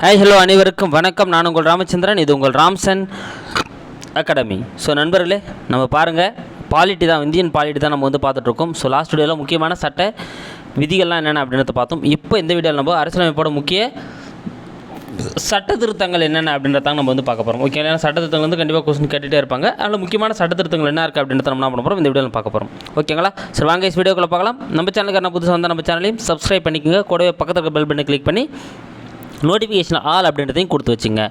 Hi hello அனைவருக்கும் வணக்கம். நான் உங்கள் ராமச்சந்திரன் இது உங்கள் ராம்சன் அகாடமி ஸோ நண்பர்களே நம்ம பாருங்கள் பாலிட்டி தான் இந்தியன் பாலிட்டி தான் நம்ம வந்து பார்த்துட்ருக்கோம். ஸோ லாஸ்ட் வீடியோவில் முக்கியமான சட்ட விதிகள்லாம் என்னென்ன அப்படின்றத பார்த்தோம். இப்போ இந்த வீடியோவில் நம்ம அரசியலமைப்போட முக்கிய சட்ட திருத்தங்கள் என்னென்ன அப்படின்றத நம்ம வந்து பார்க்க போகிறோம் ஓகே ஏன்னா சட்ட திருத்தங்கள் வந்து கண்டிப்பாக கொஸ்டின் கேட்டுகிட்டே இருப்பாங்க. அதில் முக்கியமான சட்ட திருத்தங்கள் என்ன இருக்குது அப்படின்றத நம்ம என்ன பண்ண போகிறோம் இந்த வீடியோவில் பார்க்க போகிறோம் ஓகேங்களா சரி வாங்க இஸ் வீடியோக்குள்ளே பார்க்கலாம். நம்ம சேனலுக்கு என்ன புதுசாக வந்தால் நம்ம சேனலையும் சப்ஸ்கிரைப் பண்ணிக்கோங்க. கூடவே பக்கத்தில் பெல் பட்டனை கிளிக் பண்ணி நோட்டிஃபிகேஷன் ஆல் அப்படின்றதையும் கொடுத்து வச்சுங்க.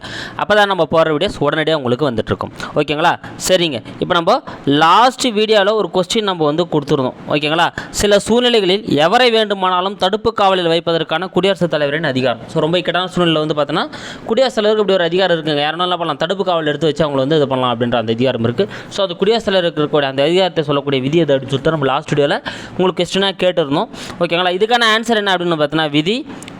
அப்போ தான் நம்ம போகிற வீடியோஸ் உடனடியாக உங்களுக்கு வந்துட்டுருக்கும். ஓகேங்களா? சரிங்க. இப்போ நம்ம லாஸ்ட் வீடியோவில் ஒரு கொஸ்டின் நம்ம வந்து கொடுத்துருந்தோம் ஓகேங்களா? சில சூழ்நிலைகளில் எவரை வேண்டுமானாலும் தடுப்பு காவலில் வைப்பதற்கான குடியரசுத் தலைவரின் அதிகாரம். ஸோ ரொம்ப இக்கட்டான சூழ்நிலை வந்து பார்த்தோன்னா குடியரசுத் தலைவருக்கு இப்படி ஒரு அதிகாரம் இருக்குங்க. யாரும் பண்ணலாம். தடுப்பு காவல் எடுத்து வச்சு அவங்கள வந்து இது பண்ணலாம் அப்படின்ற அந்த அதிகாரம் இருக்குது ஸோ அது குடியரசுத் தலைவருக்கு இருக்கக்கூடிய அந்த அதிகாரத்தை சொல்லக்கூடிய விதி எது அப்படின்னு சொல்லிட்டு நம்ம லாஸ்ட் வீடியோவில் உங்களுக்கு கொஸ்டினாக கேட்டிருந்தோம். ஓகேங்களா? இதுக்கான ஆன்சர் என்ன அப்படின்னு பார்த்தோன்னா விதி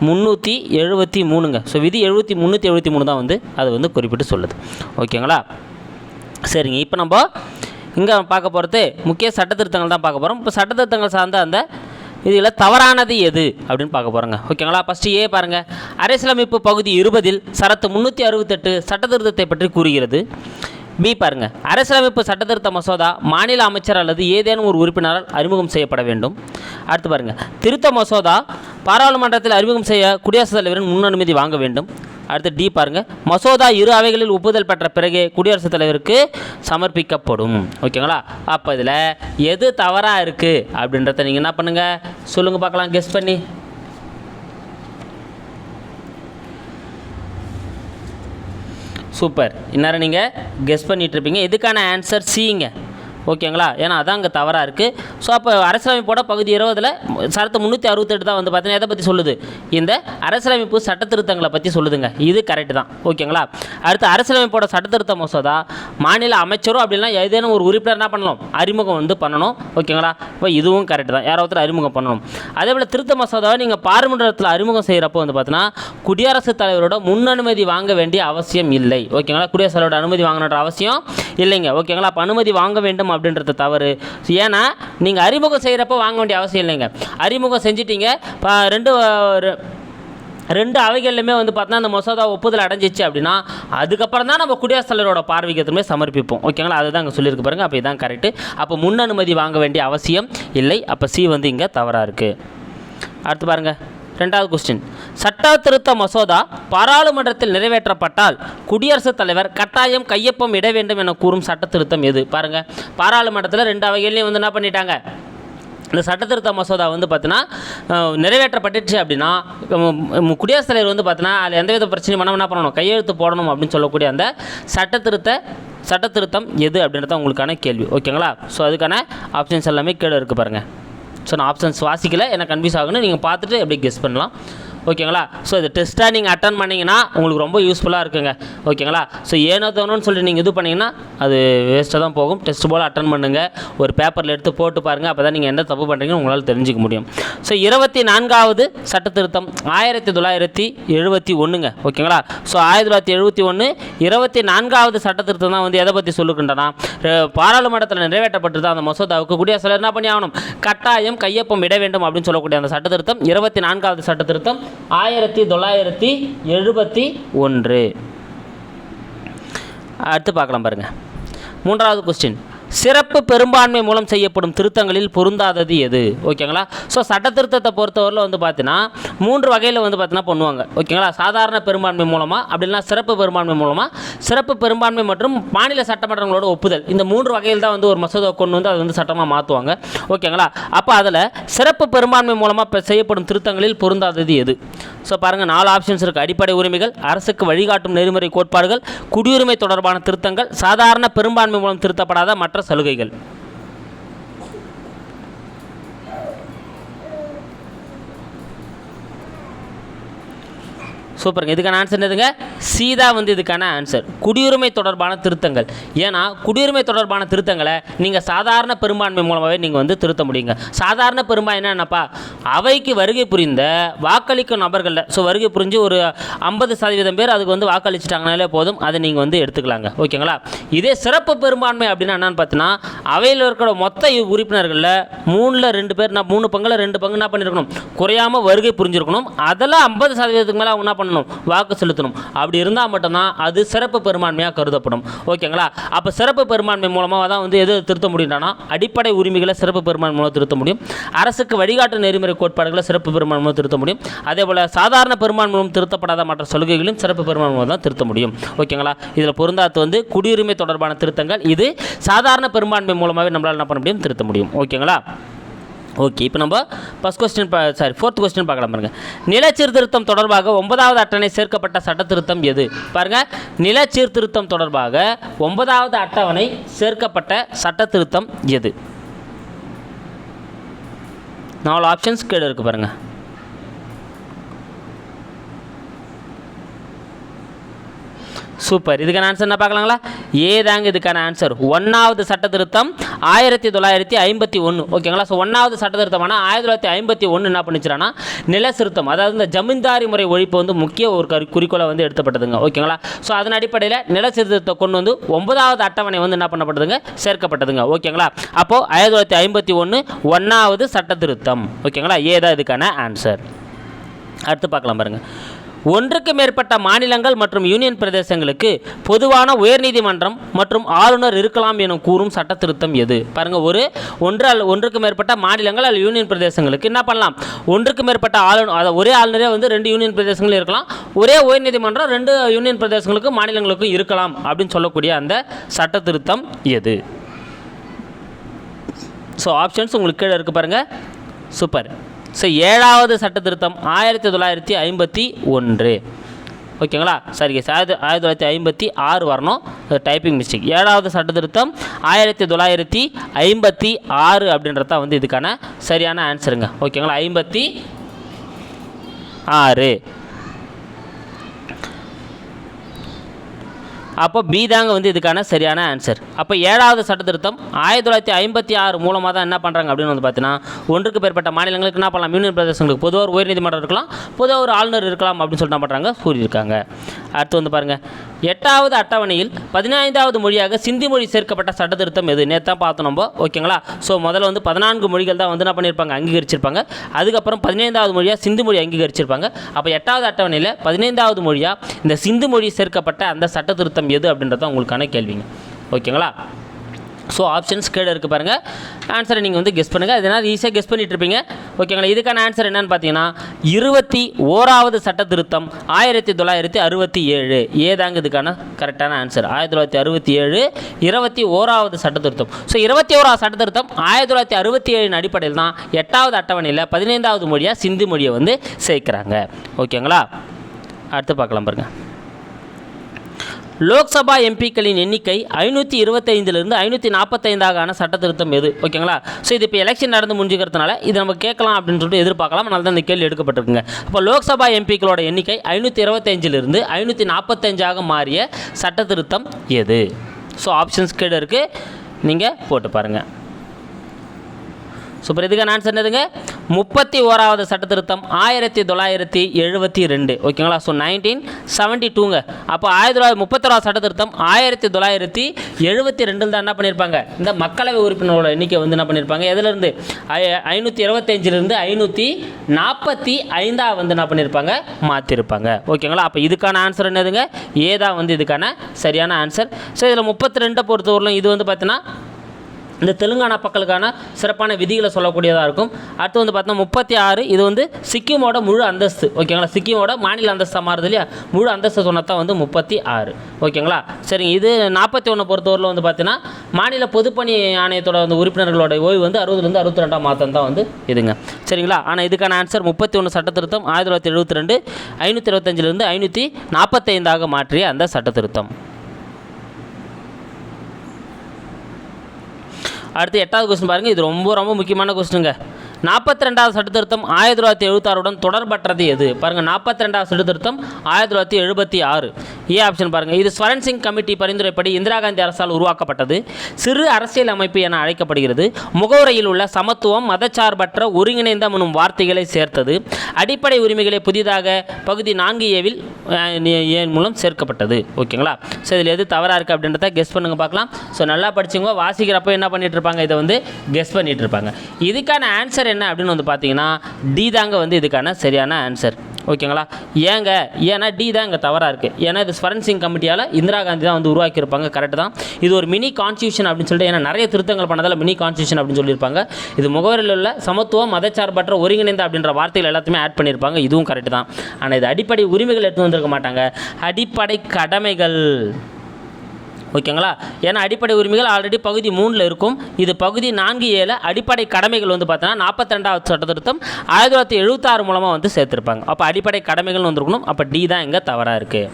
முந்நூற்றி எழுபத்தி மூணுங்க. ஸோ விதி எழுபத்தி முந்நூற்றி எழுபத்தி மூணு தான் வந்து அது வந்து குறிப்பிட்டு சொல்லுது. ஓகேங்களா? சரிங்க. இப்போ நம்ம இங்கே பார்க்க போகிறது முக்கிய சட்ட திருத்தங்கள் தான் பார்க்க போகிறோம் இப்போ சட்ட திருத்தங்கள் சார்ந்த அந்த இதில் தவறானது எது அப்படின்னு பார்க்க போகிறோங்க ஓகேங்களா? ஃபஸ்ட்டு ஏ பாருங்கள் அரசியலமைப்பு பகுதி இருபதில் சரத்து முந்நூற்றி அறுபத்தெட்டு சட்ட திருத்தத்தை பற்றி கூறுகிறது. பி பாருங்க. அரசியலமைப்பு சட்டத்திருத்த மசோதா மாநில அமைச்சர் அல்லது ஏதேனும் ஒரு உறுப்பினரால் அறிமுகம் செய்யப்பட வேண்டும். அடுத்து பாருங்க. திருத்த மசோதா பாராளுமன்றத்தில் அறிமுகம் செய்ய குடியரசுத் தலைவரின் முன் அனுமதி வாங்க வேண்டும். அடுத்து டி பாருங்க. மசோதா இரு அவைகளில் ஒப்புதல் பெற்ற பிறகே குடியரசுத் தலைவருக்கு சமர்ப்பிக்கப்படும். ஓகேங்களா? அப்போ இதில் எது தவறாக இருக்குது அப்படின்றத நீங்கள் என்ன பண்ணுங்கள் சொல்லுங்கள் பார்க்கலாம் கெஸ் பண்ணி. சூப்பர். இந்நேரம் நீங்கள் கெஸ் பண்ணிகிட்ருப்பீங்க இதுக்கான ஆன்சர் சிங்க ஓகேங்களா? ஏன்னா அதான் அங்கே தவறாக இருக்குது ஸோ அப்போ அரசியலமைப்போட பகுதி இருபதில் சரத்து முந்நூற்றி அறுபத்தெட்டு தான் வந்து பார்த்தீங்கன்னா எதை பற்றி சொல்லுது? இந்த அரசியலமைப்பு சட்ட திருத்தங்களை பற்றி சொல்லுதுங்க. இது கரெக்ட் தான். ஓகேங்களா? அடுத்து அரசியலமைப்போட சட்ட திருத்த மசோதா மாநில அமைச்சரும் அப்படின்னா ஏதேனும் ஒரு உறுப்பினர் என்ன பண்ணணும்? அறிமுகம் வந்து பண்ணணும். ஓகேங்களா? இப்போ இதுவும் கரெக்ட் தான். யாரோ ஒருத்தர் அறிமுகம் பண்ணணும். அதே போல் திருத்த மசோதாவை நீங்கள் பாராளுமன்றத்தில் அறிமுகம் செய்கிறப்போ வந்து பார்த்தீங்கன்னா குடியரசுத் தலைவரோட முன் அனுமதி வாங்க வேண்டிய அவசியம் இல்லை. ஓகேங்களா? குடியரசுத் தலைவரோட அனுமதி வாங்கணுன்ற அவசியம் இல்லைங்க ஓகேங்களா? அப்போ அனுமதி வாங்க வேண்டும் அப்படின்றது தவறு. ஏன்னா நீங்கள் அறிமுகம் செய்கிறப்போ வாங்க வேண்டிய அவசியம் இல்லைங்க. அறிமுகம் செஞ்சிட்டீங்க. இப்போ ரெண்டு ரெண்டு அவைகள்லையுமே வந்து பார்த்தோன்னா அந்த மசோதா ஒப்புதல் அடைஞ்சிச்சு அப்படின்னா அதுக்கப்புறம் தான் நம்ம குடியரசுத் தலைவரோட பார்வைக்கு எதுவுமே சமர்ப்பிப்போம். ஓகேங்களா? அதுதான் அங்கே சொல்லியிருக்கு பாருங்க. அப்போ இதான் கரெக்டு அப்போ முன் அனுமதி வாங்க வேண்டிய அவசியம் இல்லை. அப்போ சி வந்து இங்கே தவறாக இருக்குது அடுத்து பாருங்கள் ரெண்டாவது கொஸ்டின் சட்ட திருத்த மசோதா பாராளுமன்றத்தில் நிறைவேற்றப்பட்டால் குடியரசுத் தலைவர் கட்டாயம் கையொப்பம் இட வேண்டும் என கூறும் சட்ட திருத்தம் எது? பாருங்கள் பாராளுமன்றத்தில் ரெண்டு அவைகள்லையும் வந்து என்ன பண்ணிட்டாங்க? இந்த சட்டத்திருத்த மசோதா வந்து பார்த்தீங்கன்னா நிறைவேற்றப்பட்டுச்சு அப்படின்னா குடியரசுத் தலைவர் வந்து பார்த்தீங்கன்னா அதில் எந்தவித பிரச்சனையும் பண்ணாம என்ன பண்ணணும்? கையெழுத்து போடணும் அப்படின்னு சொல்லக்கூடிய அந்த சட்டத்திருத்த சட்டத்திருத்தம் எது அப்படின்றத உங்களுக்கான கேள்வி. ஓகேங்களா? ஸோ அதுக்கான ஆப்ஷன்ஸ் எல்லாமே கீழே இருக்குது பாருங்கள் ஸோ நான் ஆப்ஷன்ஸ் வாசிக்கல. எனக்கு கன்ஃபியூஸ் ஆகணும் நீங்கள் பார்த்துட்டு எப்படி கெஸ் பண்ணலாம். ஓகேங்களா? ஸோ இது டெஸ்ட்டாக நீங்கள் அட்டன் பண்ணிங்கன்னா உங்களுக்கு ரொம்ப யூஸ்ஃபுல்லாக இருக்குங்க. ஓகேங்களா? ஸோ ஏனோ தோணுன்னு சொல்லிட்டு நீங்கள் இது பண்ணிங்கன்னா அது வேஸ்ட்டாக தான் போகும். டெஸ்ட் போல் அட்டன் பண்ணுங்கள் ஒரு பேப்பரில் எடுத்து போட்டு பாருங்கள் அப்போ தான் நீங்கள் என்ன தப்பு பண்ணுறீங்கன்னு உங்களால் தெரிஞ்சுக்க முடியும். ஸோ இருபத்தி நான்காவது சட்ட திருத்தம் ஆயிரத்தி தொள்ளாயிரத்தி எழுபத்தி ஒன்றுங்க ஓகேங்களா? ஸோ ஆயிரத்தி தொள்ளாயிரத்தி எழுபத்தி ஒன்று இருபத்தி நான்காவது சட்ட திருத்தம் தான் வந்து எதை பற்றி சொல்லுகின்றனா? பாராளுமன்றத்தில் நிறைவேற்றப்பட்டிருந்த அந்த மசோதாவுக்கு குடியரசுத் என்ன பண்ணி ஆகணும் கட்டாயம் கையொப்பம் இட வேண்டும் அப்படின்னு சொல்லக்கூடிய அந்த சட்ட திருத்தம் இருபத்தி நான்காவது சட்ட திருத்தம் ஆயிரத்தி தொள்ளாயிரத்தி எழுபத்தி ஒன்று. அடுத்து பார்க்கலாம் பாருங்க. மூன்றாவது கொஸ்டின் சிறப்பு சிறப்பு பெரும்பான்மை மூலம் செய்யப்படும் திருத்தங்களில் பொருந்தாதது எது? ஓகேங்களா? ஸோ சட்ட திருத்தத்தை பொறுத்தவரையில் வந்து பார்த்தீங்கன்னா மூன்று வகையில் வந்து பார்த்தீங்கன்னா பண்ணுவாங்க. ஓகேங்களா? சாதாரண பெரும்பான்மை மூலமாக அப்படின்னா சிறப்பு பெரும்பான்மை மூலமாக சிறப்பு பெரும்பான்மை மற்றும் மாநில சட்டமன்றங்களோட ஒப்புதல். இந்த மூன்று வகையில் தான் வந்து ஒரு மசோதா கொண்டு வந்து அதை வந்து சட்டமாக மாற்றுவாங்க ஓகேங்களா? அப்போ அதில் சிறப்பு பெரும்பான்மை மூலமாக இப்போ செய்யப்படும் திருத்தங்களில் பொருந்தாதது எது? ஸோ பாருங்கள் நாலு ஆப்ஷன்ஸ் இருக்குது அடிப்படை உரிமைகள் அரசுக்கு வழிகாட்டும் நெறிமுறை கோட்பாடுகள் குடியுரிமை தொடர்பான திருத்தங்கள் சாதாரண பெரும்பான்மை மூலம் திருத்தப்படாத மற்ற சலுகைகள். நன்றிகள் சூப்பருங்க. இதுக்கான ஆன்சர் என்னதுங்க? சீதா வந்து இதுக்கான ஆன்சர் குடியுரிமை தொடர்பான திருத்தங்கள். ஏன்னா குடியுரிமை தொடர்பான திருத்தங்களை நீங்கள் சாதாரண பெரும்பான்மை மூலமாகவே நீங்கள் வந்து திருத்த முடியுங்க. சாதாரண பெரும்பான்மை என்னென்னப்பா? அவைக்கு வருகை புரிந்த வாக்களிக்கும் நபர்களில் ஸோ வருகை புரிஞ்சு ஒரு ஐம்பது சதவீதம் பேர் அதுக்கு வந்து வாக்களிச்சிட்டாங்கனாலே போதும். அதை நீங்கள் வந்து எடுத்துக்கலாங்க. ஓகேங்களா? இதே சிறப்பு பெரும்பான்மை அப்படின்னா என்னென்னு பார்த்தீங்கன்னா அவையில் இருக்கிற மொத்த உறுப்பினர்களில் மூணில் ரெண்டு பேர் நான் மூணு பங்கில் ரெண்டு பங்கு என்ன பண்ணியிருக்கணும் குறையாமல் வருகை புரிஞ்சிருக்கணும். அதெல்லாம் ஐம்பது சதவீதத்துக்கு மேலே அவங்க என்ன பண்ணணும்? பண்ணணும் வாக்கு செலுத்தணும். அப்படி இருந்தால் மட்டும்தான் அது சிறப்பு பெரும்பான்மையாக கருதப்படும். ஓகேங்களா? அப்போ சிறப்பு பெரும்பான்மை மூலமாக தான் வந்து எது திருத்த முடியும்னா அடிப்படை உரிமைகளை சிறப்பு பெரும்பான்மை மூலம் திருத்த முடியும். அரசுக்கு வழிகாட்டு நெறிமுறை கோட்பாடுகளை சிறப்பு பெரும்பான்மை மூலம் திருத்த முடியும். அதே போல் சாதாரண பெரும்பான்மை மூலம் திருத்தப்படாத மற்ற சலுகைகளையும் சிறப்பு பெரும்பான்மை மூலம் தான் திருத்த முடியும். ஓகேங்களா? இதில் பொருந்தாத்து வந்து குடியுரிமை தொடர்பான திருத்தங்கள் இது சாதாரண பெரும்பான்மை மூலமாகவே நம்மளால் என்ன பண்ண முடியும்? திருத்த முடியும். ஓகேங்களா? ஓகே இப்போ நம்ம ஃபஸ்ட் கொஸ்டின் பா சாரி ஃபோர்த் கொஸ்டின் பார்க்கலாம் பாருங்கள் நில சீர்திருத்தம் தொடர்பாக ஒன்பதாவது அட்டவணை சேர்க்கப்பட்ட சட்ட திருத்தம் எது? பாருங்கள் நில சீர்திருத்தம் தொடர்பாக ஒன்பதாவது அட்டவணை சேர்க்கப்பட்ட சட்ட திருத்தம் எது? நாலு ஆப்ஷன்ஸ் கீழே இருக்குது பாருங்கள் சூப்பர் இதுக்கான ஆன்சர் என்ன பார்க்கலாங்களா? ஏ தாங்க இதுக்கான ஆன்சர் ஒன்றாவது சட்ட திருத்தம் ஆயிரத்தி தொள்ளாயிரத்தி ஐம்பத்தி ஒன்று ஓகேங்களா ஸோ ஒன்றாவது சட்ட திருத்தமான ஆயிரத்தி தொள்ளாயிரத்தி ஐம்பத்தி ஒன்று என்ன பண்ணிச்சுறான்னா நில சிறுத்தம் அதாவது இந்த ஜமீன்தாரி முறை ஒழிப்பு வந்து முக்கிய ஒரு கரு குறிக்கோளை வந்து எடுத்தப்பட்டதுங்க. ஓகேங்களா ஸோ அதன் அடிப்படையில் நில சீர்திருத்தத்தை கொண்டு வந்து ஒன்பதாவது அட்டவணை வந்து என்ன பண்ணப்பட்டதுங்க? சேர்க்கப்பட்டதுங்க. ஓகேங்களா அப்போது ஆயிரத்தி தொள்ளாயிரத்தி ஐம்பத்தி ஒன்று ஒன்றாவது சட்ட திருத்தம் ஓகேங்களா ஏ தான் இதுக்கான ஆன்சர் அடுத்து பார்க்கலாம் பாருங்கள் ஒன்றுக்கு மேற்பட்ட மாநிலங்கள் மற்றும் யூனியன் பிரதேசங்களுக்கு பொதுவான உயர்நீதிமன்றம் மற்றும் ஆளுநர் இருக்கலாம் என கூறும் சட்ட திருத்தம் எது? பாருங்க ஒரு ஒன்று அல்ல ஒன்றுக்கு மேற்பட்ட மாநிலங்கள் அல்லது யூனியன் பிரதேசங்களுக்கு என்ன பண்ணலாம்? ஒன்றுக்கு மேற்பட்ட ஆளுநர் அதை ஒரே ஆளுநரே வந்து ரெண்டு யூனியன் பிரதேசங்களும் இருக்கலாம். ஒரே உயர்நீதிமன்றம் ரெண்டு யூனியன் பிரதேசங்களுக்கும் மாநிலங்களுக்கும் இருக்கலாம் அப்படின்னு சொல்லக்கூடிய அந்த சட்ட திருத்தம் எது? ஸோ ஆப்ஷன்ஸ் உங்களுக்கு கீழே இருக்கு பாருங்கள் சூப்பர் ஸோ ஏழாவது சட்ட திருத்தம் ஆயிரத்தி தொள்ளாயிரத்தி ஐம்பத்தி ஒன்று. ஓகேங்களா? சரி சார் ஆயிரத்தி ஆயிரத்தி தொள்ளாயிரத்தி ஐம்பத்தி ஆறு வரணும். டைப்பிங் மிஸ்டேக் ஏழாவது சட்ட திருத்தம் ஆயிரத்தி தொள்ளாயிரத்தி ஐம்பத்தி ஆறு அப்படின்றது தான் வந்து இதுக்கான சரியான ஆன்சருங்க ஓகேங்களா? ஐம்பத்தி ஆறு. அப்போ பி தாங்க வந்து இதுக்கான சரியான ஆன்சர் அப்போ ஏழாவது சட்ட திருத்தம் ஆயிரத்தி தொள்ளாயிரத்தி ஐம்பத்தி ஆறு மூலமாக தான் என்ன பண்ணுறாங்க அப்படின்னு வந்து பார்த்தீங்கன்னா ஒன்றுக்கு மேற்பட்ட மாநிலங்களுக்கு என்ன பண்ணலாம்? யூனியன் பிரதேசங்களுக்கு பொதுவாக ஒரு உயர்நீதிமன்றம் இருக்கலாம் பொதுவாக ஒரு ஆளுநர் இருக்கலாம் அப்படின்னு சொல்லிட்டு என்ன பண்ணுறாங்க கூறியிருக்காங்க. அடுத்து வந்து பாருங்கள் எட்டாவது அட்டவணையில் பதினைந்தாவது மொழியாக சிந்தி மொழி சேர்க்கப்பட்ட சட்ட திருத்தம் எது? நேற்று தான் பார்த்தோம் நம்ம. ஓகேங்களா ஸோ முதல்ல வந்து பதினான்கு மொழிகள் தான் வந்து என்ன பண்ணியிருப்பாங்க? அங்கீகரிச்சிருப்பாங்க. அதுக்கப்புறம் பதினைந்தாவது மொழியாக சிந்து மொழி அங்கீகரிச்சிருப்பாங்க. அப்போ எட்டாவது அட்டவணையில் பதினைந்தாவது மொழியாக இந்த சிந்து மொழி சேர்க்கப்பட்ட அந்த சட்ட எது அப்படின்றது உங்களுக்கான கேள்விங்க. ஓகேங்களா? ஸோ ஆப்ஷன்ஸ் கீழே இருக்குது பாருங்கள் ஆன்சரை நீங்கள் வந்து கெஸ் பண்ணுங்கள் அதனால் ஈஸியாக கெஸ் பண்ணிகிட்ருப்பீங்க இருப்பீங்க. ஓகேங்களா? இதுக்கான ஆன்சர் என்னென்னு பார்த்தீங்கன்னா இருபத்தி ஓராவது சட்ட திருத்தம் ஆயிரத்தி தொள்ளாயிரத்தி அறுபத்தி ஏழு. ஏதாங்க இதுக்கான கரெக்டான ஆன்சர் ஆயிரத்தி தொள்ளாயிரத்தி அறுபத்தி ஏழு இருபத்தி ஓராவது சட்ட திருத்தம். ஸோ இருபத்தி ஓராவது சட்ட திருத்தம் ஆயிரத்தி தொள்ளாயிரத்தி அறுபத்தி ஏழின் அடிப்படையில் தான் எட்டாவது அட்டவணையில் பதினைந்தாவது மொழியாக சிந்து மொழியை வந்து சேர்க்குறாங்க. ஓகேங்களா? அடுத்து பார்க்கலாம் பாருங்கள் லோக்சபா எம்பிக்களின் எண்ணிக்கை ஐநூற்றி இருபத்தைந்துலேருந்து ஐநூற்றி நாற்பத்தைந்தாகான சட்ட திருத்தம் எது? ஓகேங்களா? ஸோ இது இப்போ எலெக்ஷன் நடந்து முடிஞ்சுக்கிறதுனால இது நம்ம கேட்கலாம் அப்படின்னு சொல்லிட்டு எதிர்பார்க்கலாம். அதனால தான் இந்த கேள்வி எடுக்கப்பட்டிருக்குங்க. இப்போ லோக்சபா எம்பிக்களோட எண்ணிக்கை ஐநூற்றி இருபத்தஞ்சிலிருந்து ஐநூற்றி நாற்பத்தஞ்சாக மாறிய சட்ட திருத்தம் எது? ஸோ ஆப்ஷன்ஸ் கீழே இருக்குது நீங்கள் போட்டு பாருங்கள் சூப்பர். இதுக்கான ஆன்சர் என்னதுங்க முப்பத்தி ஓராவது சட்ட திருத்தம் ஆயிரத்தி தொள்ளாயிரத்தி எழுபத்தி ரெண்டு. ஓகேங்களா? ஸோ நைன்டீன் செவன்ட்டி டூங்க அப்போ ஆயிரத்தி தொள்ளாயிரத்தி முப்பத்தோராவது சட்ட திருத்தம் ஆயிரத்தி தொள்ளாயிரத்தி எழுபத்தி ரெண்டில் தான் என்ன பண்ணியிருப்பாங்க இந்த மக்களவை உறுப்பினரோட எண்ணிக்கை வந்து என்ன பண்ணியிருப்பாங்க எதுலேருந்து? ஐ ஐநூற்றி இருபத்தஞ்சிலிருந்து ஐநூற்றி நாற்பத்தி ஐந்தாக வந்து என்ன பண்ணியிருப்பாங்க மாற்றிருப்பாங்க ஓகேங்களா? அப்போ இதுக்கான ஆன்சர் என்னதுங்க? ஏதான் வந்து இதுக்கான சரியான ஆன்சர் ஸோ இதில் முப்பத்தி ரெண்டை பொறுத்தவரையிலும் இது வந்து பார்த்தீங்கன்னா இந்த தெலுங்கானா மக்களுக்கான சிறப்பான விதிகளை சொல்லக்கூடியதாக இருக்கும். அடுத்து வந்து பார்த்தோம்னா முப்பத்தி ஆறு இது வந்து சிக்கிமோட முழு அந்தஸ்து. ஓகேங்களா? சிக்கிமோட மாநில அந்தஸ்தாக மாறுது இல்லையா? முழு அந்தஸ்து சொன்னதான் வந்து முப்பத்தி ஆறு. ஓகேங்களா? சரிங்க. இது நாற்பத்தி ஒன்று பொறுத்தவரையில் வந்து பார்த்தீங்கன்னா மாநில பொதுப்பணி ஆணையத்தோட வந்து உறுப்பினர்களோட ஓய்வு வந்து அறுபதுலேருந்து அறுபத்தி ரெண்டாம் மாதம் தான் வந்து இதுங்க. சரிங்களா? ஆனால் இதுக்கான ஆன்சர் முப்பத்தி ஒன்று சட்ட திருத்தம் ஆயிரத்தி தொள்ளாயிரத்தி எழுபத்தி ரெண்டு ஐநூற்றி இருபத்தஞ்சிலிருந்து ஐநூற்றி நாற்பத்தைந்தாக மாற்றிய அந்த சட்ட அடுத்து எட்டாவது கொஸ்டின் பாருங்கள் இது ரொம்ப ரொம்ப முக்கியமான கொஸ்டினுங்க நாற்பத்தி ரெண்டாவது சட்டத்திருத்தம் ஆயிரத்தி தொள்ளாயிரத்தி எழுபத்தாறுடன் தொடர்பற்றது எது? பாருங்கள் நாற்பத்தி ரெண்டாவது சட்டத்திருத்தம் ஆயிரத்தி தொள்ளாயிரத்தி எழுபத்தி ஆறு ஏ ஆப்ஷன் பாருங்கள் இது ஸ்வரன் சிங் கமிட்டி பரிந்துரைப்படி இந்திரா காந்தி அரசால் உருவாக்கப்பட்டது. சிறு அரசியல் அமைப்பு என அழைக்கப்படுகிறது. முகவுரையில் உள்ள சமத்துவம் மதச்சார்பற்ற ஒருங்கிணைந்த எனும் வார்த்தைகளை சேர்த்தது. அடிப்படை உரிமைகளை புதிதாக பகுதி நான்கு ஏவில் ஏன் மூலம் சேர்க்கப்பட்டது. ஓகேங்களா? ஸோ இதில் எது தவறாக இருக்குது அப்படின்றத கெஸ் பண்ணுங்க பார்க்கலாம். ஸோ நல்லா படிச்சவங்க வாசிக்கிறப்ப என்ன பண்ணிட்டு இருப்பாங்க? இதை வந்து கெஸ் பண்ணிட்டு இருப்பாங்க. இதுக்கான ஆன்சர் என்ன அப்படின்னு வந்து பார்த்தீங்கன்னா டி தாங்க வந்து இதுக்கான சரியான ஆன்சர் ஓகேங்களா ஏங்க ஏன்னா டி தான் இங்கே தவறாக இருக்குது ஏன்னா இது ஸ்வரன்சிங் கமிட்டியால் இந்திரா காந்தி தான் வந்து உருவாக்கியிருப்பாங்க கரெக்டு தான். இது ஒரு மினி கான்ஸ்டியூஷன் அப்படின்னு சொல்லிட்டு ஏன்னா நிறைய திருத்தங்கள் பண்ணதால் மினி கான்ஸ்டியூஷன் அப்படின்னு சொல்லியிருப்பாங்க. இது முகவரியில் உள்ள சமத்துவம் மதச்சார்பற்ற ஒருங்கிணைந்த அப்படின்ற வார்த்தைகள் எல்லாத்தையுமே ஆட் பண்ணியிருப்பாங்க. இதுவும் கரெக்டு தான். ஆனால் இது அடிப்படை உரிமைகள் எடுத்து வந்திருக்க மாட்டாங்க. அடிப்படை கடமைகள். ஓகேங்களா? ஏன்னா அடிப்படை உரிமைகள் ஆல்ரெடி பகுதி மூணில் இருக்கும். இது பகுதி நான்கு ஏழு அடிப்படை கடமைகள் வந்து பார்த்தோன்னா நாற்பத்தி ரெண்டாவது சட்ட திருத்தம் ஆயிரத்தி தொள்ளாயிரத்தி எழுபத்தாறு மூலமாக வந்து சேர்த்துருப்பாங்க. அப்போ அடிப்படை கடமைகள்னு வந்துருக்கணும். அப்போ டி தான் இங்கே தவறாக இருக்குது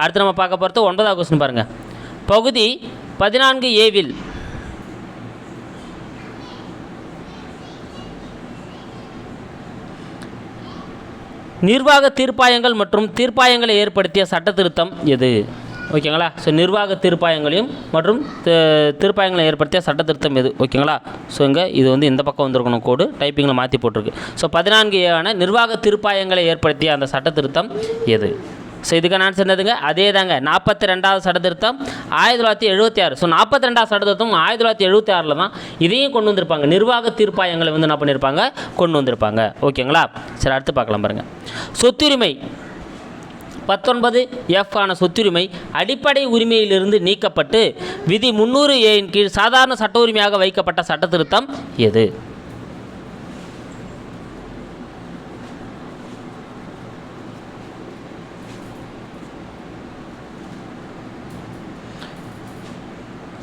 அடுத்து நம்ம பார்க்க போகிறது ஒன்பதாவது கொஸ்டின் பாருங்கள் பகுதி பதினான்கு ஏவில் நிர்வாக தீர்ப்பாயங்கள் மற்றும் தீர்ப்பாயங்களை ஏற்படுத்திய சட்ட திருத்தம் எது? ஓகேங்களா? ஸோ நிர்வாக தீர்ப்பாயங்களையும் மற்றும் தீர்ப்பாயங்களை ஏற்படுத்திய சட்ட திருத்தம் எது? ஓகேங்களா? ஸோ இங்கே இது வந்து இந்த பக்கம் வந்திருக்கணும் கோடு டைப்பிங்கில் மாற்றி போட்டிருக்கு. ஸோ பதினான்கு ஏவான நிர்வாக தீர்ப்பாயங்களை ஏற்படுத்திய அந்த சட்ட திருத்தம் எது? ஸோ இதுக்கான ஆன்சர் என்னதுங்க? அதே தாங்க நாற்பத்தி ரெண்டாவது சட்ட திருத்தம் ஆயிரத்தி தொள்ளாயிரத்தி எழுபத்தி ஆறு. ஸோ நாற்பத்தி ரெண்டாவது சட்ட திருத்தம் ஆயிரத்தி தொள்ளாயிரத்தி எழுபத்தி ஆறில் தான் இதையும் கொண்டு வந்திருப்பாங்க. நிர்வாக தீர்ப்பாயங்களை வந்து என்ன பண்ணியிருப்பாங்க கொண்டு வந்திருப்பாங்க. ஓகேங்களா? சரி அடுத்து பார்க்கலாம் பாருங்கள் சொத்துரிமை. பத்தொன்பது எஃப் ஆன சொத்துரிமை அடிப்படை உரிமையிலிருந்து நீக்கப்பட்டு விதி முன்னூறு ஏயின் கீழ் சாதாரண சட்ட உரிமையாக வைக்கப்பட்ட சட்ட திருத்தம் எது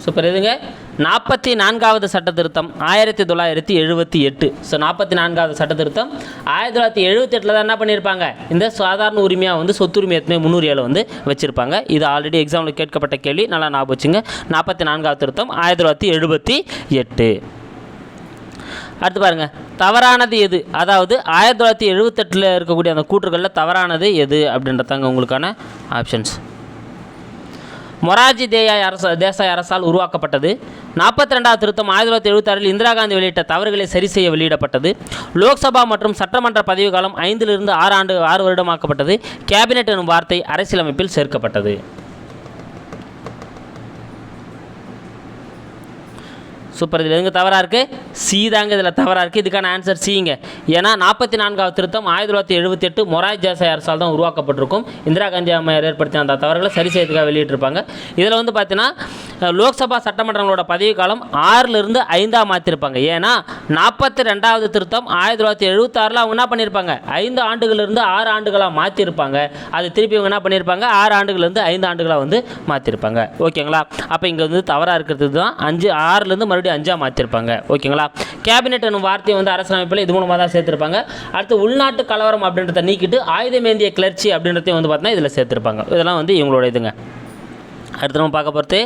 சூப்பர் எதுங்க? நாற்பத்தி நான்காவது சட்ட திருத்தம் ஆயிரத்தி தொள்ளாயிரத்தி எழுபத்தி எட்டு. ஸோ நாற்பத்தி நான்காவது சட்ட திருத்தம் ஆயிரத்தி தொள்ளாயிரத்தி எழுபத்தெட்டில் தான் என்ன பண்ணியிருப்பாங்க? இந்த சாதாரண உரிமையாக வந்து சொத்துரிமை எத்தனை வந்து வச்சுருப்பாங்க. இது ஆல்ரெடி எக்ஸாமில் கேட்கப்பட்ட கேள்வி. நல்லா ஞாபகம் வச்சுங்க. நாற்பத்தி நான்காவது திருத்தம் ஆயிரத்தி தொள்ளாயிரத்தி எழுபத்தி எட்டு. அடுத்து பாருங்கள் தவறானது எது? அதாவது ஆயிரத்தி தொள்ளாயிரத்தி எழுபத்தெட்டில் இருக்கக்கூடிய அந்த கூற்றுகளில் தவறானது எது அப்படின்றதாங்க உங்களுக்கான ஆப்ஷன்ஸ் மொராஜி தேயாய் அரசு தேசாய் அரசால் உருவாக்கப்பட்டது. நாற்பத்தி ரெண்டாவது திருத்தம் ஆயிரத்தி தொள்ளாயிரத்தி எழுபத்தாறில் இந்திரா காந்தி வெளியிட்ட தவறுகளை சரி செய்ய வெளியிடப்பட்டது. லோக்சபா மற்றும் சட்டமன்ற பதவி காலம் ஐந்திலிருந்து ஆறு ஆண்டு ஆறு வருடமாக்கப்பட்டது. கேபினெட் எனும் வார்த்தை அரசியலமைப்பில் சேர்க்கப்பட்டது. சூப்பர். இதில் எங்கே தவறாக இருக்குது சி தாங்க இதில் தவறாக இருக்குது இதுக்கான ஆன்சர் சிங்க ஏன்னா நாற்பத்தி நான்காவது திருத்தம் ஆயிரத்தி தொள்ளாயிரத்தி எழுபத்தெட்டு மொராய் தேசாய் அரசால் தான் உருவாக்கப்பட்டிருக்கும். இந்திரா காந்தி அம்மையார் ஏற்படுத்திய அந்த தவறுகளை சரி செய்யறதுக்காக வெளியிட்டிருப்பாங்க. இதில் வந்து பார்த்தீங்கன்னா லோக்சபா சட்டமன்றங்களோட பதவி காலம் ஆறிலிருந்து ஐந்தாக மாற்றிருப்பாங்க ஏன்னா நாற்பத்தி ரெண்டாவது திருத்தம் ஆயிரத்தி தொள்ளாயிரத்தி எழுபத்தாறில் அவங்க என்ன பண்ணியிருப்பாங்க ஐந்து ஆண்டுகளிலிருந்து ஆறு ஆண்டுகளாக மாற்றிருப்பாங்க அது திருப்பி இவங்க என்ன பண்ணியிருப்பாங்க ஆறு ஆண்டுகளிலிருந்து ஐந்து ஆண்டுகளாக வந்து மாற்றிருப்பாங்க ஓகேங்களா? அப்போ இங்கே வந்து தவறாக இருக்கிறது தான் அஞ்சு ஆறுலேருந்து மறுபடியும் அஞ்சாக மாற்றிருப்பாங்க ஓகேங்களா? கேபினெட் என்னும் வார்த்தையை வந்து அரசியலமைப்பில் இது மூலமாக தான் சேர்த்துருப்பாங்க. அடுத்து உள்நாட்டு கலவரம் அப்படின்றத நீக்கிட்டு ஆயுதமேந்திய கிளர்ச்சி அப்படின்றதையும் வந்து பார்த்தீங்கன்னா இதில் சேர்த்துருப்பாங்க. இதெல்லாம் வந்து இவங்களோட இதுங்க அடுத்து நம்ம பார்க்க போகிறது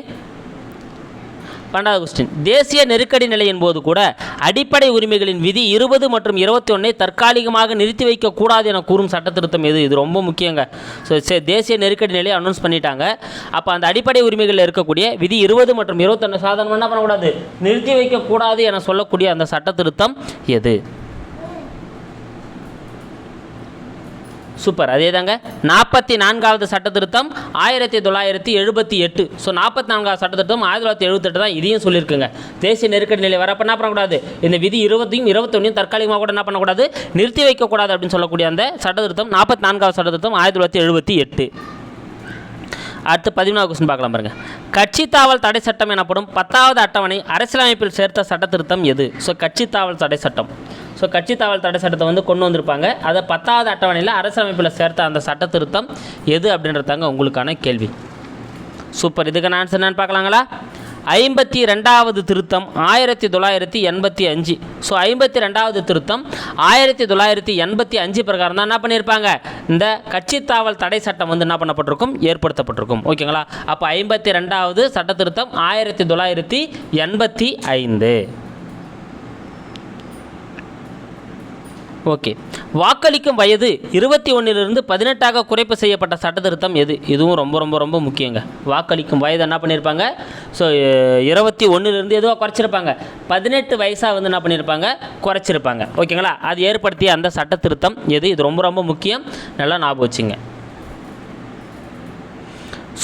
பன்னெண்டாவது கொஸ்டின் தேசிய நெருக்கடி நிலையின் போது கூட அடிப்படை உரிமைகளின் விதி இருபது மற்றும் இருபத்தி ஒன்றை தற்காலிகமாக நிறுத்தி வைக்கக்கூடாது என கூறும் சட்ட திருத்தம் எது? இது ரொம்ப முக்கியங்க. ஸோ தேசிய நெருக்கடி நிலையை அனௌன்ஸ் பண்ணிட்டாங்க. அப்போ அந்த அடிப்படை உரிமைகளில் இருக்கக்கூடிய விதி இருபது மற்றும் இருபத்தொன்று சாதனம் என்ன பண்ணக்கூடாது? நிறுத்தி வைக்கக்கூடாது என சொல்லக்கூடிய அந்த சட்ட திருத்தம் எது? சூப்பர். அதே தாங்க நாற்பத்தி நான்காவது சட்ட திருத்தம் ஆயிரத்தி தொள்ளாயிரத்தி எழுபத்தி எட்டு ஸோ நாற்பத்தி நான்காவது சட்ட திருத்தம் ஆயிரத்தி தொள்ளாயிரத்தி எழுபத்தெட்டு தான் இதையும் சொல்லியிருக்குங்க. தேசிய நெருக்கடி நிலை வரப்ப என்ன பண்ணக்கூடாது? இந்த விதி இருபத்தையும் இருபத்தொன்னையும் தற்காலிகமாக கூட என்ன பண்ணக்கூடாது? நிறுத்தி வைக்கக்கூடாது அப்படின்னு சொல்லக்கூடிய அந்த சட்ட திருத்தம் நாற்பத்தி நான்காவது சட்ட திருத்தம் ஆயிரத்தி தொள்ளாயிரத்தி எழுபத்தி எட்டு அடுத்து பதிமூணாவது கொஸ்டின் பார்க்கலாம் பாருங்கள் கட்சி தாவல் தடை சட்டம் எனப்படும் பத்தாவது அட்டவணை அரசியலமைப்பில் சேர்த்த சட்ட திருத்தம் எது? ஸோ கட்சி தாவல் தடை சட்டம். ஸோ கட்சி தாவல் தடை சட்டத்தை வந்து கொண்டு வந்திருப்பாங்க. அதை பத்தாவது அட்டவணையில் அரசியலமைப்பில் சேர்த்த அந்த சட்ட திருத்தம் எது அப்படின்றதாங்க உங்களுக்கான கேள்வி. சூப்பர் இதுக்கான ஆன்சர் என்னன்னு பார்க்கலாங்களா? ஐம்பத்தி ரெண்டாவது திருத்தம் ஆயிரத்தி தொள்ளாயிரத்தி எண்பத்தி அஞ்சு. ஸோ ஐம்பத்தி ரெண்டாவது திருத்தம் ஆயிரத்தி தொள்ளாயிரத்தி எண்பத்தி அஞ்சு பிரகாரம் தான் என்ன பண்ணியிருப்பாங்க? இந்த கட்சி தாவல் தடை சட்டம் வந்து என்ன பண்ணப்பட்டிருக்கும்? ஏற்படுத்தப்பட்டிருக்கும். ஓகேங்களா? அப்போ ஐம்பத்தி ரெண்டாவது சட்ட திருத்தம் ஆயிரத்தி தொள்ளாயிரத்தி எண்பத்தி ஐந்து. ஓகே. வாக்களிக்கும் வயது இருபத்தி ஒன்றிலிருந்து பதினெட்டாக குறைப்பு செய்யப்பட்ட சட்ட திருத்தம் எது? இதுவும் ரொம்ப ரொம்ப ரொம்ப முக்கியங்க. வாக்களிக்கும் வயது என்ன பண்ணியிருப்பாங்க? ஸோ இருபத்தி ஒன்றிலிருந்து எதுவாக குறைச்சிருப்பாங்க? பதினெட்டு வயசாக வந்து என்ன பண்ணியிருப்பாங்க? குறைச்சிருப்பாங்க. ஓகேங்களா? அது ஏற்படுத்திய அந்த சட்டத்திருத்தம் எது? இது ரொம்ப ரொம்ப முக்கியம். நல்லா ஞாபகம் வச்சுங்க.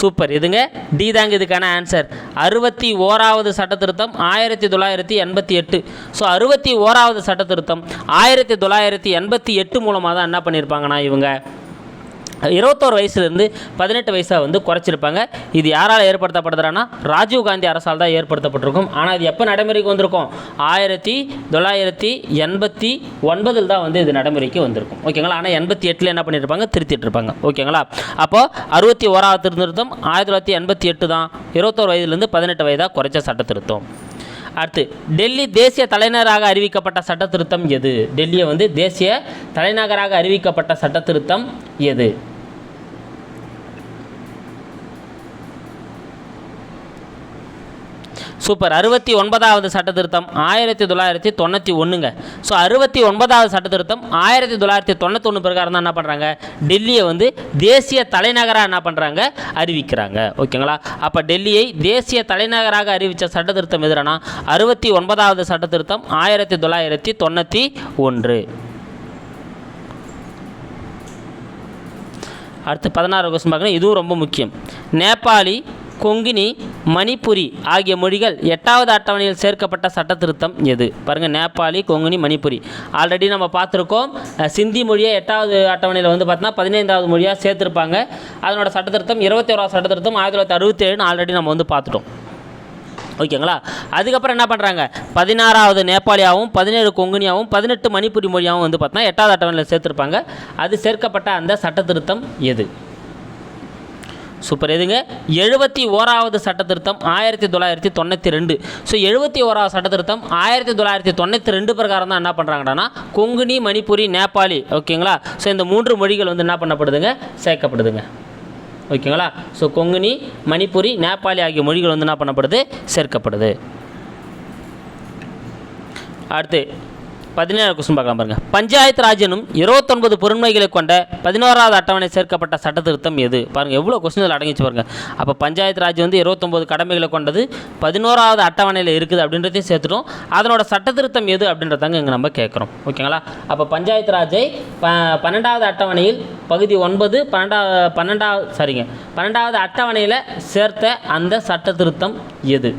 சூப்பர். இதுங்க டி தாங்க இதுக்கான ஆன்சர் அறுபத்தி ஓராவது சட்ட திருத்தம் ஆயிரத்தி தொள்ளாயிரத்தி எண்பத்தி எட்டு. ஸோ அறுபத்தி ஓராவது சட்ட திருத்தம் ஆயிரத்தி தொள்ளாயிரத்தி எண்பத்தி எட்டு மூலமாக தான் என்ன பண்ணியிருப்பாங்கன்னா இவங்க. இருபத்தோரு வயசுலேருந்து பதினெட்டு வயசாக வந்து குறைச்சிருப்பாங்க. இது யாரால் ஏற்படுத்தப்படுதுன்னா ராஜீவ் காந்தி அரசால் தான் ஏற்படுத்தப்பட்டிருக்கும். ஆனால் இது எப்போ நடைமுறைக்கு வந்திருக்கும்? ஆயிரத்தி தொள்ளாயிரத்தி எண்பத்தி ஒன்பதில் தான் வந்து இது நடைமுறைக்கு வந்திருக்கும். ஓகேங்களா? ஆனால் எண்பத்தி எட்டில் என்ன பண்ணியிருப்பாங்க திருத்திட்டு இருப்பாங்க ஓகேங்களா? அப்போது அறுபத்தி ஓராவது திருத்தம் ஆயிரத்தி தொள்ளாயிரத்தி எண்பத்தி எட்டு தான். இருபத்தோரு வயதுலேருந்து பதினெட்டு வயதாக குறைச்ச சட்ட திருத்தம். அடுத்து டெல்லி தேசிய தலைநகராக அறிவிக்கப்பட்ட சட்ட திருத்தம் எது? டெல்லியை வந்து தேசிய தலைநகராக அறிவிக்கப்பட்ட சட்ட திருத்தம் எது? சூப்பர். அறுபத்தி ஒன்பதாவது சட்ட திருத்தம் ஆயிரத்தி தொள்ளாயிரத்தி தொண்ணூற்றி ஒன்றுங்க ஸோ அறுபத்தி ஒன்பதாவது சட்ட திருத்தம் ஆயிரத்தி தொள்ளாயிரத்தி தொண்ணூத்தொன்று பிரகாரம் தான் என்ன பண்ணுறாங்க டெல்லியை வந்து தேசிய தலைநகராக என்ன பண்ணுறாங்க அறிவிக்கிறாங்க. ஓகேங்களா? அப்போ டெல்லியை தேசிய தலைநகராக அறிவித்த சட்ட திருத்தம் எதுனா அறுபத்தி ஒன்பதாவது சட்ட திருத்தம் ஆயிரத்தி தொள்ளாயிரத்தி தொண்ணூற்றி ஒன்று. அடுத்து பதினாறு கொஸ்டின் பார்க்கணும். இதுவும் ரொம்ப முக்கியம். நேபாளி கொங்கினி மணிப்புரி ஆகிய மொழிகள் எட்டாவது அட்டவணையில் சேர்க்கப்பட்ட சட்ட திருத்தம் எது? பாருங்கள் நேபாளி கொங்குனி மணிப்புரி ஆல்ரெடி நம்ம பார்த்துருக்கோம் சிந்தி மொழியை எட்டாவது அட்டவணையில் வந்து பார்த்தோன்னா பதினைந்தாவது மொழியாக சேர்த்துருப்பாங்க. அதனோட சட்ட திருத்தம் இருபத்தி ஓராவது சட்ட திருத்தம் ஆயிரத்தி தொள்ளாயிரத்தி அறுபத்தேழுன்னு ஆல்ரெடி நம்ம வந்து பார்த்துட்டோம். ஓகேங்களா? அதுக்கப்புறம் என்ன பண்ணுறாங்க பதினாறாவது நேபாளியாகவும் பதினேழு கொங்குனியாகவும் பதினெட்டு மணிப்புரி மொழியாகவும் வந்து பார்த்தோன்னா எட்டாவது அட்டவணையில் சேர்த்துருப்பாங்க. அது சேர்க்கப்பட்ட அந்த சட்ட திருத்தம் எது? சூப்பர். எதுங்க? எழுபத்தி ஓராவது சட்ட திருத்தம் ஆயிரத்தி தொள்ளாயிரத்தி தொண்ணூற்றி ரெண்டு. ஸோ எழுபத்தி ஓராவது சட்ட திருத்தம் ஆயிரத்தி தொள்ளாயிரத்தி தொண்ணூற்றி ரெண்டு பிரகாரம் தான் என்ன பண்ணுறாங்கன்னா கொங்குனி மணிப்புரி நேபாளி. ஓகேங்களா? ஸோ இந்த மூன்று மொழிகள் வந்து என்ன பண்ணப்படுதுங்க? சேர்க்கப்படுதுங்க. ஓகேங்களா? ஸோ கொங்குனி மணிப்புரி நேபாளி ஆகிய மொழிகள் வந்து என்ன பண்ணப்படுது? சேர்க்கப்படுது. அடுத்து பதினேழு கொஸ்டின் பார்க்கலாம் பாருங்க. பஞ்சாயத்து ராஜ் இருபத்தொன்பது பொருண்மைகளை கொண்ட பதினோராவது அட்டவணை சேர்க்கப்பட்ட சட்ட திருத்தம் எது? பாருங்க எவ்வளோ கொஸ்டின் அடங்கிச்சு பாருங்க. அப்போ பஞ்சாயத்து ராஜ் வந்து இருபத்தொன்பது கடமைகளை கொண்டது பதினோராவது அட்டவணையில் இருக்குது அப்படின்றதையும் சேர்த்துட்டோம். அதனோட சட்ட திருத்தம் எது அப்படின்றதாங்க இங்கே நம்ம கேட்குறோம். ஓகேங்களா? அப்போ பஞ்சாயத்து ராஜை ப பன்னெண்டாவது அட்டவணையில் பகுதி ஒன்பது பன்னெண்டாவது பன்னெண்டாவது சரிங்க. பன்னெண்டாவது அட்டவணையில் சேர்த்த அந்த சட்ட திருத்தம் எது?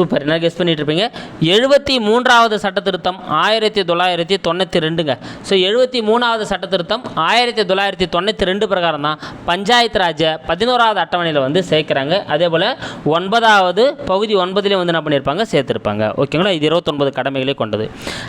சூப்பர். என்ன கெஸ் பண்ணிகிட்டு இருப்பீங்க எழுபத்தி மூன்றாவது சட்ட திருத்தம் ஆயிரத்தி தொள்ளாயிரத்தி தொண்ணூற்றி ரெண்டுங்க. ஸோ எழுபத்தி மூணாவது சட்ட திருத்தம் ஆயிரத்தி தொள்ளாயிரத்தி தொண்ணூற்றி ரெண்டு பிரகாரம் தான் பஞ்சாயத்து ராஜ பதினோராவது அட்டவணையில் வந்து சேர்க்குறாங்க. அதே போல் ஒன்பதாவது பகுதி ஒன்பதுலேயும் வந்து என்ன பண்ணியிருப்பாங்க சேர்த்துருப்பாங்க. ஓகேங்களா? இது இருபத்தொன்பது கடமைகளை கொண்டது.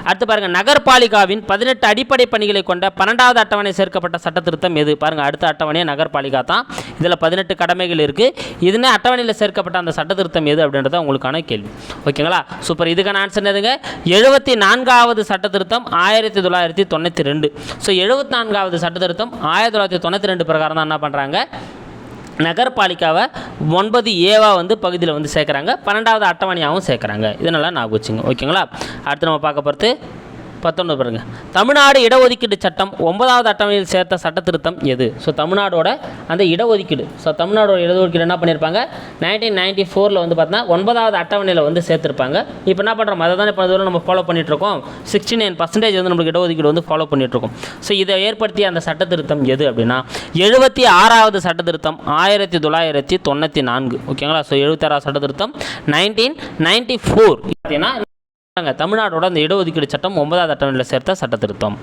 அடுத்து பாருங்கள் நகர்பாலிகாவின் பதினெட்டு அடிப்படை பணிகளை கொண்ட பன்னெண்டாவது அட்டவணை சேர்க்கப்பட்ட சட்ட திருத்தம் எது? பாருங்கள் அடுத்த அட்டவணையை நகர்பாலிகா தான் இதில் பதினெட்டு கடமைகள் இருக்குது இதுனே அட்டவணையில் சேர்க்கப்பட்ட அந்த சட்ட திருத்தம் எது அப்படின்றத உங்களுக்கான கேள்வி. ஓகேங்களா? சூப்பர். இதுக்கான ஆன்சர் என்னதுங்க? எழுபத்தி நான்காவது சட்ட திருத்தம் ஆயிரத்தி தொள்ளாயிரத்தி தொண்ணூற்றி ரெண்டு. ஸோ எழுபத்தி நான்காவது சட்ட திருத்தம் ஆயிரத்தி தொள்ளாயிரத்தி தொண்ணூற்றி ரெண்டு பிரகாரம் தான் என்ன பண்ணுறாங்க நகர்பாலிக்காவை ஒன்பது ஏவா வந்து பகுதியில் வந்து சேர்க்குறாங்க. பன்னெண்டாவது அட்டவணையாகவும் சேர்க்குறாங்க. இதனெல்லாம் ஞாபகம் வச்சுங்க ஓகேங்களா? அடுத்து நம்ம பார்க்க போகிறது பத்தொன்பது பாருங்க. தமிழ்நாடு இடஒதுக்கீடு சட்டம் ஒன்பதாவது அட்டவணையில் சேர்த்த சட்ட திருத்தம் எது? ஸோ தமிழ்நாடோட அந்த இடஒதுக்கீடு. ஸோ தமிழ்நாடோட இடஒதுக்கீடு என்ன பண்ணியிருப்பாங்க நைன்டீன் நைன்டி ஃபோரில் வந்து பார்த்தீங்கன்னா ஒன்பதாவது அட்டவணையில் வந்து சேர்த்துருப்பாங்க. இப்போ என்ன பண்ணுறோம் அதை தானே இப்போ இதுவரை நம்ம ஃபாலோ பண்ணிகிட்ருக்கோம் சிக்ஸ்டி நைன் பர்சன்டேஜ் வந்து நம்மளுக்கு இடஒதுக்கீடு வந்து ஃபாலோ பண்ணிகிட்ருக்கோம் ஸோ இதை ஏற்படுத்திய அந்த சட்ட திருத்தம் எது அப்படின்னா எழுபத்தி ஆறாவது சட்ட திருத்தம் ஆயிரத்தி தொள்ளாயிரத்தி தொண்ணூற்றி நான்கு. ஓகேங்களா ஸோ எழுபத்தாறாவது சட்ட திருத்தம் நைன்டீன் நைன்டி ஃபோர் பார்த்தீங்கன்னா நாங்கள் தமிழ்நாடோட அந்த இடஒதுக்கீடு சட்டம் ஒன்பதாவது அட்டவணையில் சேர்த்த சட்ட திருத்தம்.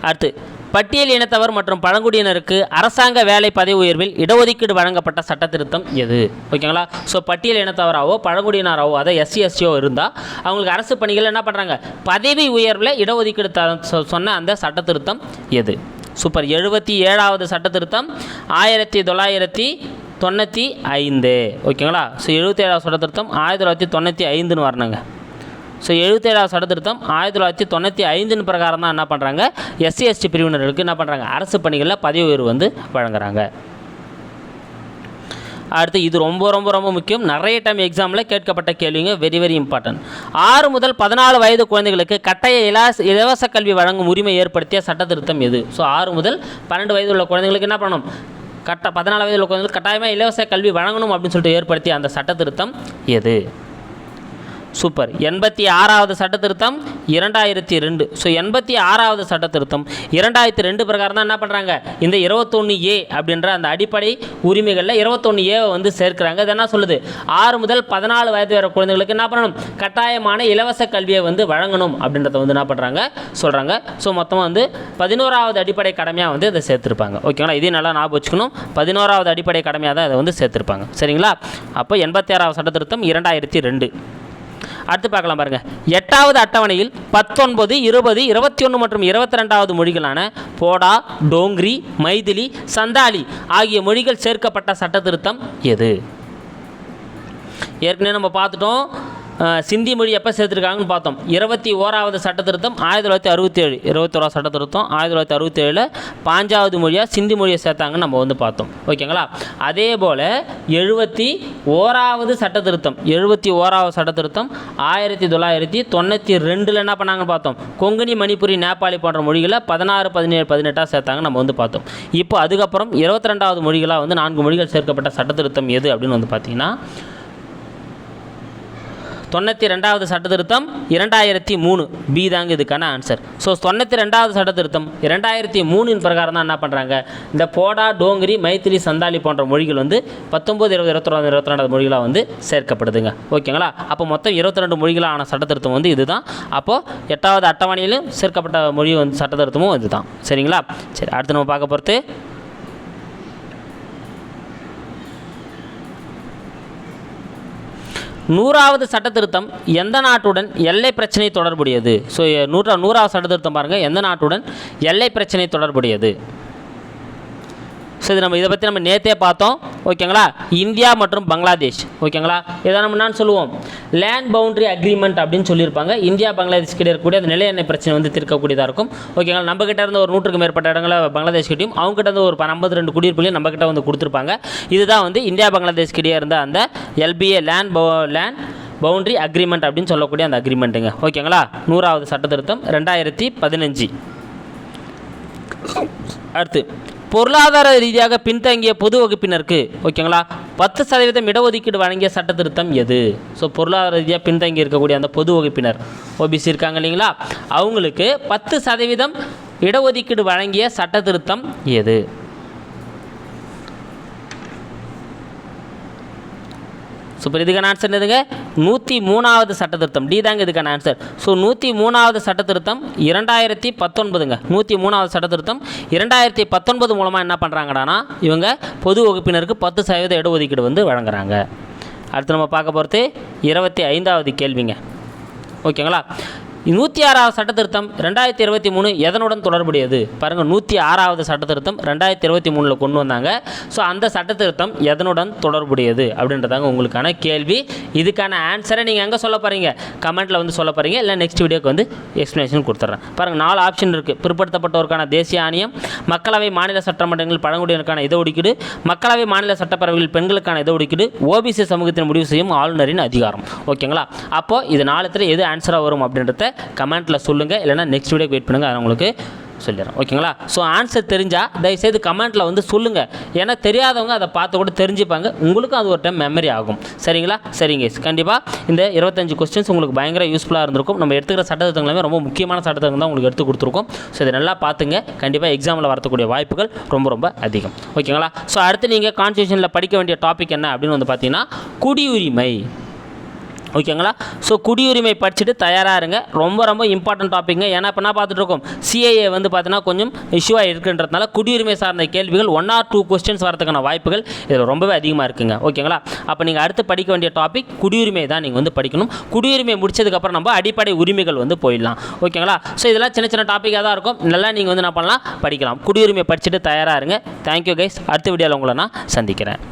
அடுத்து பட்டியல் இனத்தவர் மற்றும் பழங்குடியினருக்கு அரசாங்க வேலை பதவி உயர்வில் இடஒதுக்கீடு வழங்கப்பட்ட சட்ட திருத்தம் எது? ஓகேங்களா? ஸோ பட்டியல் இனத்தவராகவோ பழங்குடியினராகவோ அதை எஸ்சி எஸ்சியோ இருந்தால் அவங்களுக்கு அரசு பணிகள் என்ன பண்ணுறாங்க பதவி உயர்வில் இடஒதுக்கீடு த சொ- சொன்ன அந்த சட்ட திருத்தம் எது? சூப்பர் எழுபத்தி ஏழாவது சட்ட திருத்தம் ஆயிரத்தி தொள்ளாயிரத்தி தொண்ணூற்றி ஐந்து. ஓகேங்களா? ஸோ எழுபத்தேழாவது சட்ட திருத்தம் ஆயிரத்தி தொள்ளாயிரத்தி தொண்ணூற்றி ஐந்துன்னு வரணுங்க. ஸோ எழுபத்தேழாவது சட்ட திருத்தம் ஆயிரத்தி தொள்ளாயிரத்தி தொண்ணூற்றி ஐந்துன்னு பிரகாரம் தான் என்ன பண்ணுறாங்க எஸ்சி எஸ்டி பிரிவினர்களுக்கு என்ன பண்ணுறாங்க அரசு பணிகளில் பதவி உயர்வு வந்து வழங்குறாங்க. அடுத்து இது ரொம்ப ரொம்ப ரொம்ப முக்கியம். நிறைய டைம் எக்ஸாமில் கேட்கப்பட்ட கேள்விங்க வெரி வெரி இம்பார்ட்டன்ட் ஆறு முதல் பதினாலு வயது குழந்தைகளுக்கு கட்டாய இலவச இலவச கல்வி வழங்கும் உரிமை ஏற்படுத்திய சட்ட திருத்தம் எது? ஸோ ஆறு முதல் பன்னெண்டு வயது உள்ள குழந்தைங்களுக்கு என்ன பண்ணணும்? கட்ட பதினாலு வயதில் உள்ள கட்டாயமாக இலவச கல்வி வழங்கணும் அப்படின்னு சொல்லிட்டு ஏற்படுத்திய அந்த சட்ட திருத்தம் எது? சூப்பர். எண்பத்தி ஆறாவது சட்ட திருத்தம் இரண்டாயிரத்தி ரெண்டு ஸோ எண்பத்தி ஆறாவது சட்ட திருத்தம் இரண்டாயிரத்தி ரெண்டு பிரகாரம் தான் என்ன பண்ணுறாங்க இந்த இருபத்தொன்று ஏ அப்படின்ற அந்த அடிப்படை உரிமைகளில் இருபத்தொன்று ஏவை வந்து சேர்க்குறாங்க. இது என்ன சொல்லுது? ஆறு முதல் பதினாலு வயது வர குழந்தைகளுக்கு என்ன பண்ணணும்? கட்டாயமான இலவச கல்வியை வந்து வழங்கணும் அப்படின்றத வந்து என்ன பண்ணுறாங்க சொல்கிறாங்க ஸோ மொத்தமாக வந்து பதினோராவது அடிப்படை கடமையாக வந்து இதை சேர்த்துருப்பாங்க. ஓகேங்களா இதையும் நல்லா ஞாபகம் வச்சுக்கணும். பதினோராவது அடிப்படை கடமையாக தான் இதை வந்து சேர்த்துருப்பாங்க. சரிங்களா? அப்போ எண்பத்தி ஆறாவது சட்ட திருத்தம் இரண்டாயிரத்தி ரெண்டு அடுத்து பார்க்கலாம் பாருங்கள் எட்டாவது அட்டவணையில் பத்தொன்பது இருபது இருபத்தி ஒன்று மற்றும் இருபத்தி ரெண்டாவது மொழிகளான போடா டோங்கிரி மைதிலி சந்தாலி ஆகிய மொழிகள் சேர்க்கப்பட்ட சட்ட திருத்தம் எது? ஏற்கனவே நம்ம பார்த்துட்டோம். சிந்தி மொழி எப்போ சேர்த்துருக்காங்கன்னு பார்த்தோம். இருபத்தி ஓராவது சட்ட திருத்தம் ஆயிரத்தி தொள்ளாயிரத்தி அறுபத்தேழு இருபத்தோராவது சட்ட திருத்தம் ஆயிரத்தி தொள்ளாயிரத்தி அறுபத்தேழில் பாஞ்சாவது மொழியாக சிந்தி மொழியை சேர்த்தாங்கன்னு நம்ம வந்து பார்த்தோம். ஓகேங்களா? அதே போல் எழுபத்தி ஓராவது சட்ட திருத்தம் எழுபத்தி ஓராவது சட்ட திருத்தம் ஆயிரத்தி தொள்ளாயிரத்தி தொண்ணூற்றி ரெண்டில் என்ன பண்ணாங்கன்னு பார்த்தோம். கொங்கணி மணிப்புரி நேபாளி போன்ற மொழிகளை பதினாறு பதினேழு பதினெட்டாக சேர்த்தாங்க நம்ம வந்து பார்த்தோம். இப்போ அதுக்கப்புறம் இருபத்தி ரெண்டாவது மொழிகளாக வந்து நான்கு மொழிகள் சேர்க்கப்பட்ட சட்ட திருத்தம் எது அப்படின்னு வந்து பார்த்தீங்கன்னா தொண்ணூற்றி ரெண்டாவது சட்ட திருத்தம் இரண்டாயிரத்தி மூணு. பி தாங்க இதுக்கான ஆன்சர் ஸோ தொண்ணூற்றி ரெண்டாவது சட்ட திருத்தம் இரண்டாயிரத்தி மூணின் பிரகாரம் தான் என்ன பண்ணுறாங்க இந்த போடா டோங்கிரி மைத்திலி சந்தாலி போன்ற மொழிகள் வந்து பத்தொம்போது இருபது இருபத்தொராது இருபத்தி ரெண்டாவது மொழிகளாக வந்து சேர்க்கப்படுதுங்க. ஓகேங்களா? அப்போ மொத்தம் இருபத்தி ரெண்டு மொழிகளான சட்ட திருத்தம் வந்து இதுதான். அப்போது எட்டாவது அட்டவணையிலும் சேர்க்கப்பட்ட மொழி வந்து சட்ட திருத்தமும் இதுதான். சரிங்களா? சரி அடுத்து நம்ம பார்க்க போகிறது நூறாவது சட்ட திருத்தம் எந்த நாட்டுடன் எல்லை பிரச்சனை தொடர்புடையது? ஸோ நூறா நூறாவது சட்ட திருத்தம் பாருங்கள் எந்த நாட்டுடன் எல்லை பிரச்சனை தொடர்புடையது? ஸோ இது நம்ம இதை பற்றி நம்ம நேற்றே பார்த்தோம். ஓகேங்களா? இந்தியா மற்றும் பங்களாதேஷ். ஓகேங்களா? இதை நம்ம என்னன்னு சொல்லுவோம். லேண்ட் பவுண்டரி அக்ரிமெண்ட் அப்படின்னு சொல்லியிருப்பாங்க. இந்தியா பங்களாதேஷ் கிட்ட இருக்கக்கூடிய அந்த நிலை எண்ணெய் பிரச்சனை வந்து தீர்க்கக்கூடியதாக இருக்கும். ஓகேங்களா? நம்ம கிட்ட இருந்து ஒரு நூற்றுக்கு மேற்பட்ட இடங்களை பங்களாதேஷ் கிட்டையும் அவங்க கிட்ட இருந்து ஒரு ஐம்பது ரெண்டு குடியிருப்புலையும் நம்ம கிட்ட வந்து கொடுத்துருப்பாங்க. இதுதான் வந்து இந்தியா பங்களாதேஷ் கிட்டே இருந்த அந்த LBA land land boundary agreement அப்படின்னு சொல்லக்கூடிய அந்த அக்ரிமெண்ட்டுங்க ஓகேங்களா? நூறாவது சட்ட திருத்தம் ரெண்டாயிரத்தி பதினஞ்சு. அடுத்து பொருளாதார ரீதியாக பின்தங்கிய பொது வகுப்பினருக்கு ஓகேங்களா? பத்து சதவீதம் இடஒதுக்கீடு வழங்கிய சட்ட திருத்தம் எது? ஸோ பொருளாதார ரீதியாக பின்தங்கி இருக்கக்கூடிய அந்த பொது வகுப்பினர் ஓபிசி இருக்காங்க இல்லைங்களா? அவங்களுக்கு பத்து சதவீதம் இடஒதுக்கீடு வழங்கிய சட்ட திருத்தம் எது? சூப்பர். இதுக்கான ஆன்சர் என்னதுங்க? நூற்றி மூணாவது சட்ட திருத்தம் டி தாங்க இதுக்கான ஆன்சர் ஸோ நூற்றி மூணாவது சட்ட திருத்தம் இரண்டாயிரத்தி பத்தொன்பதுங்க. நூற்றி மூணாவது சட்ட திருத்தம் இரண்டாயிரத்தி பத்தொன்பது மூலமாக என்ன பண்ணுறாங்கடானா இவங்க பொது வகுப்பினருக்கு பத்து சதவீத இடஒதுக்கீடு வந்து வழங்குறாங்க. அடுத்து நம்ம பார்க்க போகிறது இருபத்தி ஐந்தாவது கேள்விங்க. ஓகேங்களா? நூற்றி ஆறாவது சட்ட திருத்தம் ரெண்டாயிரத்தி இருபத்தி மூணு எதனுடன் தொடர்புடையது? பாருங்கள் நூற்றி ஆறாவது சட்ட திருத்தம் ரெண்டாயிரத்தி இருபத்தி மூணில் கொண்டு வந்தாங்க. ஸோ அந்த சட்டத்திருத்தம் எதனுடன் தொடர்புடையது அப்படின்றதாங்க உங்களுக்கான கேள்வி. இதுக்கான ஆன்சரை நீங்கள் எங்கே சொல்ல போகிறீங்க கமெண்ட்டில் வந்து சொல்ல போகிறீங்க இல்லை நெக்ஸ்ட் வீடியோக்கு வந்து எக்ஸ்ப்ளனேஷன் கொடுத்துட்றேன் பாருங்கள் நாலு ஆப்ஷன் இருக்குது பிற்படுத்தப்பட்டோருக்கான தேசிய ஆணையம் மக்களவை மாநில சட்டமன்றங்கள் பழங்குடியினருக்கான இட ஒதுக்கீடு மக்களவை மாநில சட்டப்பேரவையில் பெண்களுக்கான இட ஒதுக்கீடு ஓபிசி சமூகத்தின் முடிவு செய்யும் ஆளுநரின் அதிகாரம். ஓகேங்களா அப்போது இது நாலத்தில் எது ஆன்சராக வரும் அப்படின்றத கமெண்ட்டில் சொல்லுங்கள் இல்லைனா நெக்ஸ்ட் வீடியோக்கு வெயிட் பண்ணுங்கள் அதை உங்களுக்கு சொல்லிடுறேன். ஓகேங்களா? ஸோ ஆன்சர் தெரிஞ்சால் தயவுசெய்து கமெண்ட்டில் வந்து சொல்லுங்கள் ஏன்னா தெரியாதவங்க அதை பார்த்து கூட தெரிஞ்சுப்பாங்க. உங்களுக்கும் அது ஒரு டைம் மெமரி ஆகும். சரிங்களா? சரிங்க கண்டிப்பாக இந்த இருபத்தஞ்சு கொஸ்டின்ஸ் உங்களுக்கு பயங்கர யூஸ்ஃபுல்லாக இருந்திருக்கும். நம்ம எடுத்துக்கிற சட்டத்திட்டங்கள் ரொம்ப முக்கியமான சட்டத்திட்டம் தான் உங்களுக்கு எடுத்து கொடுத்துருக்கோம். ஸோ இதை நல்லா பார்த்துங்க. கண்டிப்பாக எக்ஸாமில் வரக்கூடிய வாய்ப்புகள் ரொம்ப ரொம்ப அதிகம். ஓகேங்களா? ஸோ அடுத்து நீங்கள் கான்ஸ்டியூஷனில் படிக்க வேண்டிய டாபிக் என்ன அப்படின்னு வந்து பார்த்தீங்கன்னா குடியுரிமை. ஓகேங்களா? ஸோ குடியுரிமை படிச்சுட்டு தயாராக இருங்க. ரொம்ப ரொம்ப இம்பார்ட்டன்ட் டாப்பிக்ங்க ஏன்னா இப்போ நான் பார்த்துட்டு இருக்கோம். சிஏஏ வந்து பார்த்தீங்கன்னா கொஞ்சம் இஷ்யூவாக இருக்குன்றதுனால குடியுரிமை சார்ந்த கேள்விகள் ஒன் ஆர் டூ கொஸ்டின்ஸ் வரதுக்கான வாய்ப்புகள் இதில் ரொம்பவே அதிகமாக இருக்குங்க. ஓகேங்களா? அப்போ நீங்கள் அடுத்து படிக்க வேண்டிய டாபிக் குடியுரிமை தான் நீங்கள் வந்து படிக்கணும். குடியுரிமை முடிச்சதுக்கப்புறம் நம்ம அடிப்படை உரிமைகள் வந்து போயிடலாம். ஓகேங்களா? ஸோ இதெல்லாம் சின்ன சின்ன டாப்பிக்காக தான் இருக்கும். நல்லா நீங்கள் வந்து என்ன பண்ணலாம்? படிக்கலாம். குடியுரிமை படிச்சுட்டு தயாராக இருங்க. தேங்க்யூ கைஸ் அடுத்த வீடியோவில் உங்களை நான் சந்திக்கிறேன்.